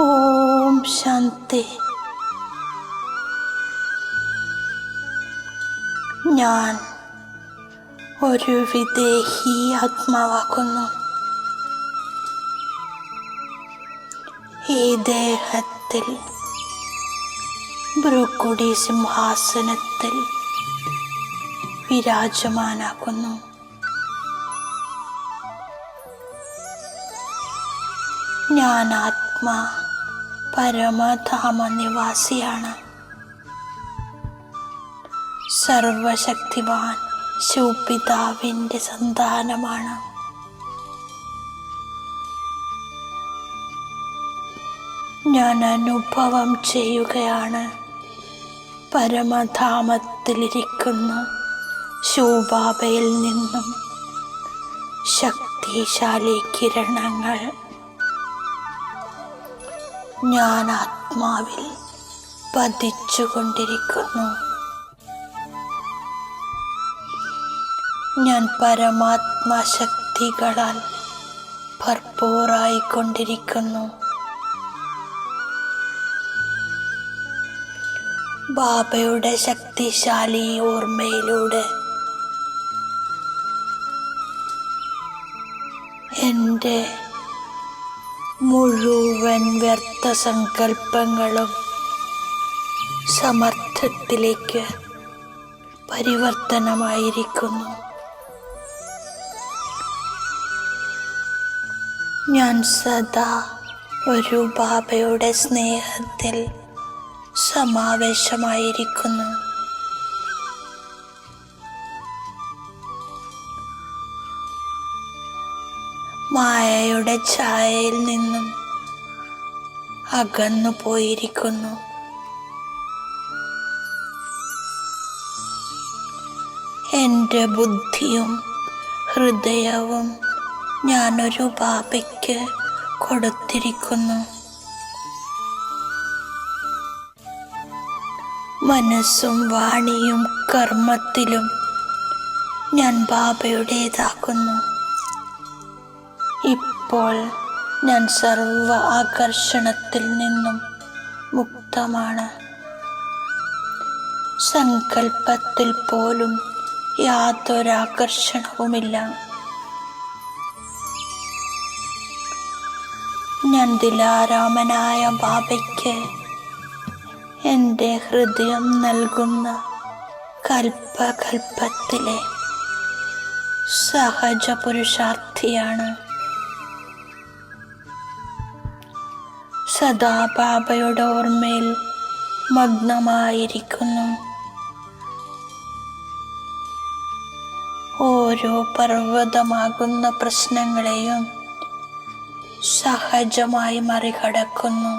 ഓം ശാന്തി. ഞാൻ ഒരു വിദേഹി ആത്മാവാക്കുന്നു. ഈ ദേഹത്തിൽ ബ്രൂക്കുടി സിംഹാസനത്തിൽ വിരാജമാനാക്കുന്നു. ഞാൻ ആത്മാ പരമധാമ നിവാസിയാണ് സർവശക്തിവാൻ ശിവപിതാവിന്റെ സന്താനമാണ്. ഞാൻ അനുഭവം ചെയ്യുകയാണ്. പരമധാമത്തിലിരിക്കുന്ന ശൂബാബയിൽ നിന്നും ശക്തിശാലി കിരണങ്ങൾ ഞാൻ ആത്മാവിൽ പതിച്ചുകൊണ്ടിരിക്കുന്നു. ഞാൻ പരമാത്മാ ശക്തികളാൽ ഭർപ്പൂറായിക്കൊണ്ടിരിക്കുന്നു. ബാബയുടെ ശക്തിശാലി ഓർമ്മയിലൂടെ എന്റെ മുഴുവൻ വ്യർത്ഥ സങ്കല്പങ്ങളും സമർത്ഥത്തിലേക്ക് പരിവർത്തനമായിരിക്കുന്നു. ഞാൻ സദാ ഒരു ബാബയുടെ സ്നേഹത്തിൽ സമാവേശമായിരിക്കുന്നു. മായയുടെ ഛായയിൽ നിന്നും അകന്നു പോയിരിക്കുന്നു. എന്റെ ബുദ്ധിയും ഹൃദയവും ഞാനൊരു ബാബയ്ക്ക് കൊടുത്തിരിക്കുന്നു. മനസ്സും വാണിയും കർമ്മത്തിലും ഞാൻ ബാബയുടേതാകുന്നു ഇപ്പോൾ ഞാൻ സർവ ആകർഷണത്തിൽ നിന്നും മുക്തമാണ്. സങ്കല്പത്തിൽ പോലും യാതൊരാകർഷണവുമില്ല. ഞാൻ ദിലാരാമനായ ബാബയ്ക്ക് എന്റെ ഹൃദയം നൽകുന്ന കൽപ്പകൽപ്പത്തിലെ സഹജ പുരുഷാർത്ഥിയാണ്. സദാ പാപയുടെ ഓർമ്മയിൽ മഗ്നമായിരിക്കുന്നു. ഓരോ പർവതമാകുന്ന പ്രശ്നങ്ങളെയും സഹജമായി മറികടക്കുന്നു.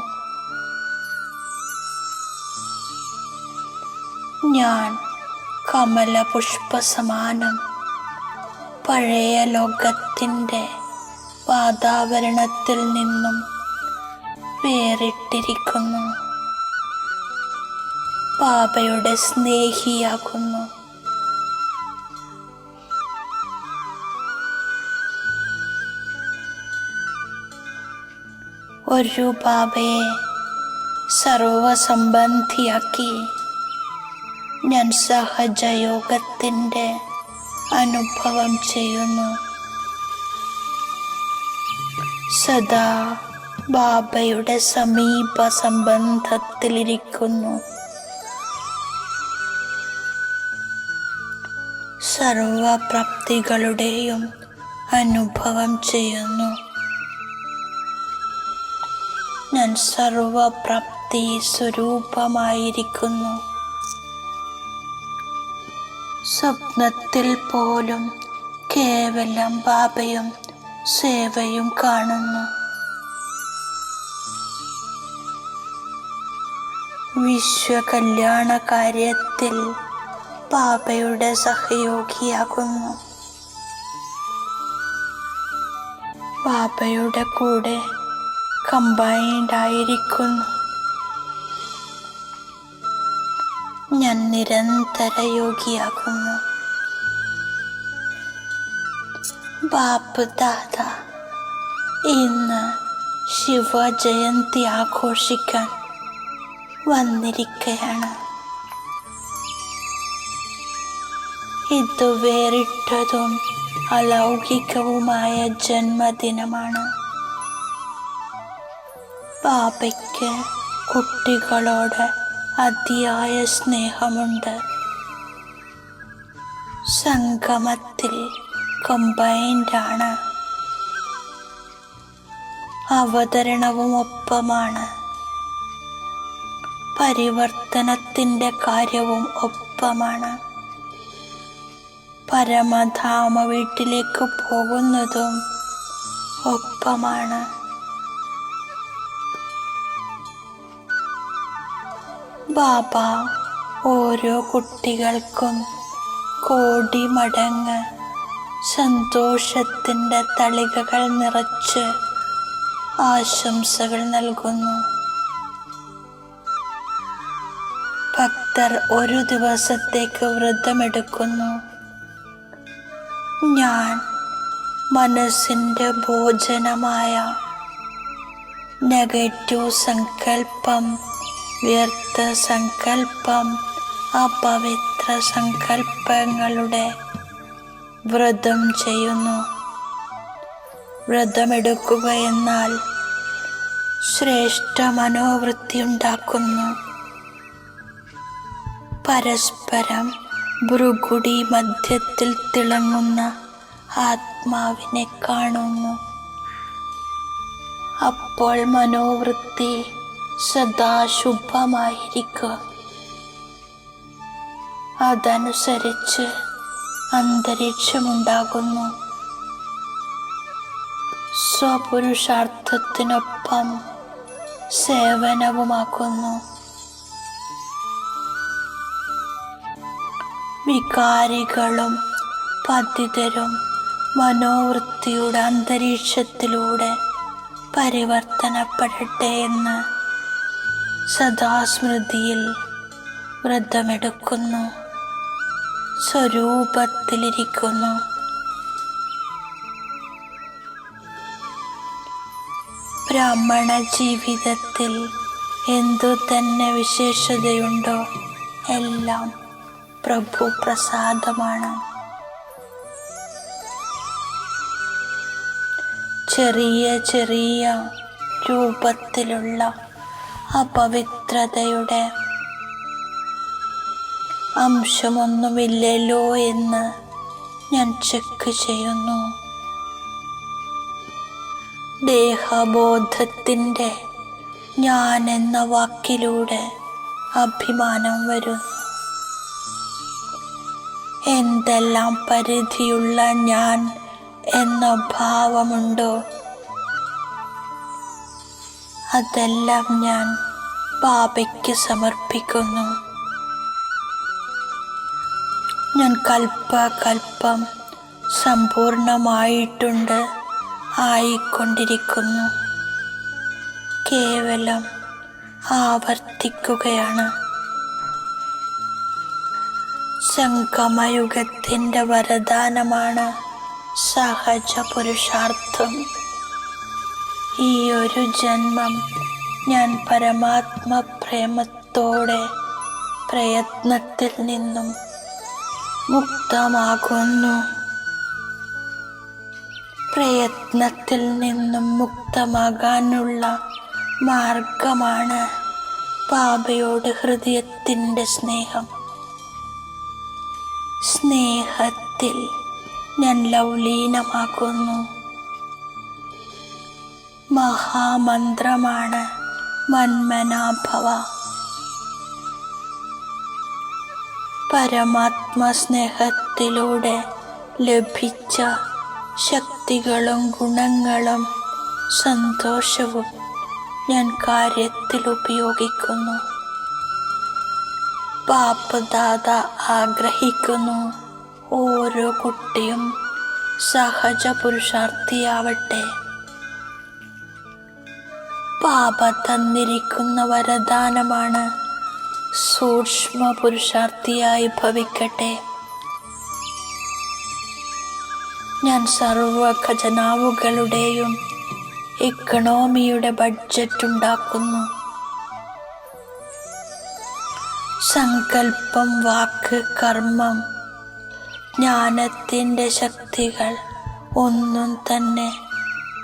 ഞാൻ കമല പുഷ്പസമാനം പഴയ ലോകത്തിന്റെ വാതാവരണത്തിൽ നിന്നും വേറിട്ടിരിക്കുന്നു പാപയുടെ സ്നേഹിയാകുന്നു. ഒരു ബാബയെ സർവസംബന്ധിയാക്കി ഞാൻ സഹജയോഗത്തിന്റെ അനുഭവം ചെയ്യുന്നു. സദാ ബാബയുടെ സമീപ സംബന്ധത്തിലിരിക്കുന്നു. സർവപ്രാപ്തികളുടെയും അനുഭവം ചെയ്യുന്നു. ഞാൻ സർവപ്രാപ്തി സ്വരൂപമായിരിക്കുന്നു. സ്വപ്നത്തിൽ പോലും കേവലം ബാബയും സേവയും കാണുന്നു. വിശ്വകല്യാണ കാര്യത്തിൽ പാപയുടെ സഹയോഗിയാകുന്നു. പാപയുടെ കൂടെ കമ്പൈൻഡ് ആയിരിക്കുന്നു ഞാൻ നിരന്തര യോഗിയാകുന്നു. ബാപ്പ് ദാദ ഇന്ന് ശിവജയന്തി ആഘോഷിക്കാൻ വന്നിരിക്കയാണ്. ഇത് വേറിട്ടതും അലൗകികവുമായ ജന്മദിനമാണ്. പാപയ്ക്ക് കുട്ടികളോട് അതിയായ സ്നേഹമുണ്ട്. സംഗമത്തിൽ കമ്പൈൻഡാണ്. അവതരണവും ഒപ്പമാണ് പരിവർത്തനത്തിന്റെ കാര്യവും ഒപ്പമാണ്. പരമധാമ വീട്ടിലേക്ക് പോകുന്നതും ഒപ്പമാണ്. ബാബ ഓരോ കുട്ടികൾക്കും കോടി മടങ്ങ് സന്തോഷത്തിന്റെ തളികകൾ നിറച്ച് ആശംസകൾ നൽകുന്നു. ഒരു ദിവസത്തേക്ക് വ്രതമെടുക്കുന്നു. ഞാൻ മനസ്സിന്റെ ഭോജനമായ നെഗറ്റീവ് സങ്കല്പം വ്യർത്ഥ സങ്കല്പം അപവിത്ര സങ്കല്പങ്ങളുടെ വ്രതം ചെയ്യുന്നു. വ്രതമെടുക്കുക എന്നാൽ ശ്രേഷ്ഠ മനോവൃത്തി ഉണ്ടാക്കുന്നു പരസ്പരം ഭൃഗുടി മധ്യത്തിൽ തിളങ്ങുന്ന ആത്മാവിനെ കാണുന്നു. അപ്പോൾ മനോവൃത്തി സദാശുഭമായിരിക്കും. അതനുസരിച്ച് അന്തരീക്ഷമുണ്ടാകുന്നു. സ്വപുരുഷാർത്ഥത്തിനൊപ്പം സേവനവുമാക്കുന്നു വികാരികളും പതിതരും മനോവൃത്തിയുടെ അന്തരീക്ഷത്തിലൂടെ പരിവർത്തനപ്പെടട്ടെ എന്ന് സദാസ്മൃതിയിൽ വ്രതമെടുക്കുന്നു. സ്വരൂപത്തിലിരിക്കുന്നു. ബ്രാഹ്മണ ജീവിതത്തിൽ എന്തു തന്നെ വിശേഷതയുണ്ടോ എല്ലാം പ്രഭു പ്രസാദമാണ്. ചെറിയ ചെറിയ രൂപത്തിലുള്ള അപവിത്രതയുടെ അംശമൊന്നുമില്ലല്ലോ എന്ന് ഞാൻ ചെക്ക് ചെയ്യുന്നു. ദേഹബോധത്തിന്റെ ഞാൻ എന്ന വാക്കിലൂടെ അഭിമാനം വരുന്നു എന്തെല്ലാം പരിധിയുള്ള ഞാൻ എന്ന ഭാവമുണ്ടോ? അതെല്ലാം ഞാൻ ബാബയ്ക്ക് സമർപ്പിക്കുന്നു. ഞാൻ കൽപ്പകൽപ്പം സമ്പൂർണമായിട്ടുണ്ട് ആയിക്കൊണ്ടിരിക്കുന്നു. കേവലം ആവർത്തിക്കുകയാണ്. സംഗമയുഗത്തിന്റെ വരദാനമാണ് സഹജ പുരുഷാർത്ഥം ഈ ഒരു ജന്മം ഞാൻ പരമാത്മ പ്രേമത്തോടെ പ്രയത്നത്തിൽ നിന്നും മുക്തമാകുന്നു. പ്രയത്നത്തിൽ നിന്നും മുക്തമാകാനുള്ള മാർഗമാണ് പാപയോട് ഹൃദയത്തിന്റെ സ്നേഹം. സ്നേഹത്തിൽ ഞാൻ ലൗലീനമാക്കുന്നു മഹാമന്ത്രമാണ് മന്മനാഭവ. പരമാത്മസ്നേഹത്തിലൂടെ ലഭിച്ച ശക്തികളും ഗുണങ്ങളും സന്തോഷവും ഞാൻ കാര്യത്തിൽ ഉപയോഗിക്കുന്നു. പാപ്പദാത ആഗ്രഹിക്കുന്നു. ഓരോ കുട്ടിയും സഹജ പുരുഷാർത്ഥിയാവട്ടെ പാപ തന്നിരിക്കുന്ന വരദാനമാണ് സൂക്ഷ്മ പുരുഷാർത്ഥിയായി ഭവിക്കട്ടെ. ഞാൻ സർവ ഖജനാവുകളുടെയും ഇക്കണോമിയുടെ ബഡ്ജറ്റ് ഉണ്ടാക്കുന്നു. സങ്കല്പം വാക്ക് കർമ്മം ജ്ഞാനത്തിന്റെ ശക്തികൾ ഒന്നും തന്നെ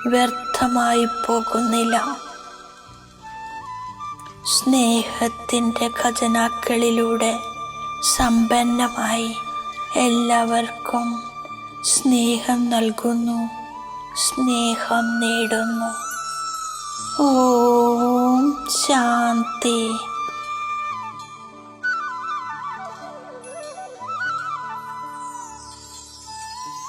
വ്യർത്ഥമായി പോകുന്നില്ല. സ്നേഹത്തിന്റെ ഖജനാക്കളിലൂടെ സമ്പന്നമായി എല്ലാവർക്കും സ്നേഹം നൽകുന്നു സ്നേഹം നേടുന്നു. ഓം ശാന്തി.